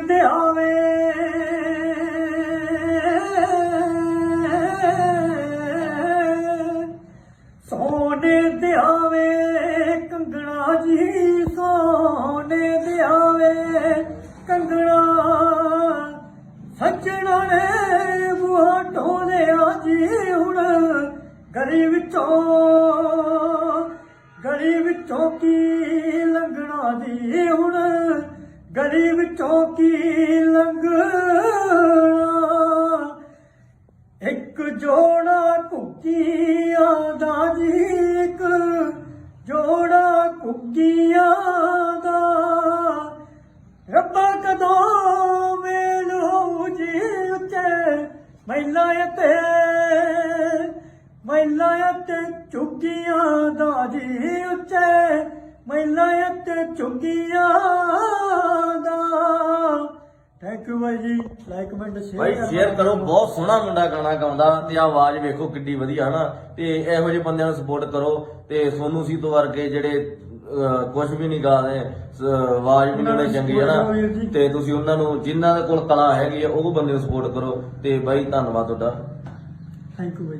ਦੇ ਆਵੇ। ਸੋਨੇ ਦੇ ਆਵੇ, ਕੰਗਣਾ ਜੀ, ਸੋਨੇ ਦੇ ਆਵੇ, ਕੰਗਣਾ। ਸੱਜਣਾ ਨੇ ਬੁਹਾ ਢੋਲਿਆ ਜੀ ਹੁਣ ਗਲੀ ਵਿੱਚੋਂ। ਗਲੀ ਵਿੱਚੋਂ ਕੀ ਲੰਘਣਾ ਜੀ ਹੁਣ? ਗਰੀਬ ਵਿੱਚੋਂ ਕੀ ਲੰਘਣਾ। ਇੱਕ ਜੋੜਾ ਕੁੱਕੀਆਂ ਦਾ ਜੀ ਇੱਕ ਜੋੜਾ ਕੁੱਕੀਆਂ ਦਾ। ਰੱਬਾ ਕਦੋਂ ਮੇਲ ਜੀ ਉੱਤੇ? ਮਹਿਲਾ ਤੇ ਮਹਿਲਾ ਤੇ ਚੁੱਕੀਆਂ ਦਾ ਜੀ ਉੱਤੇ। ਮਹਿਲਾ ਤੇ ਚੁੱਕੀਆਂ ਦਾ ਥੈਂਕ ਯੂ ਬਾਈ ਜੀ ਲਾਈਕ ਕਮੈਂਟ ਸ਼ੇਅਰ ਭਾਈ ਸ਼ੇਅਰ ਕਰੋ ਬਹੁਤ ਸੋਹਣਾ ਮੁੰਡਾ ਗਾਣਾ ਗਾਉਂਦਾ ਤੇ ਆਵਾਜ਼ ਵੇਖੋ ਕਿੱਡੀ ਵਧੀਆ ਹਨਾ। ਤੇ ਇਹੋ ਜਿਹੇ ਬੰਦਿਆਂ ਨੂੰ ਸਪੋਰਟ ਕਰੋ ਤੇ ਸੋਨੂ ਸੀ ਤੋਂ ਵਰਗੇ ਜਿਹੜੇ ਕੁਝ ਵੀ ਨਹੀਂ ਗਾਦੇ ਆਵਾਜ਼ ਵੀ ਨਹੀਂ ਚੰਗੀ ਹੈ ਨਾ ਤੇ ਤੁਸੀਂ ਉਹਨਾਂ ਨੂੰ ਜਿਨ੍ਹਾਂ ਦੇ ਕੋਲ ਕਲਾ ਹੈਗੀ ਆ ਉਹ ਬੰਦੇ ਨੂੰ ਸਪੋਰਟ ਕਰੋ। ਤੇ ਬਾਈ ਧੰਨਵਾਦ ਤੁਹਾਡਾ। Thank you by.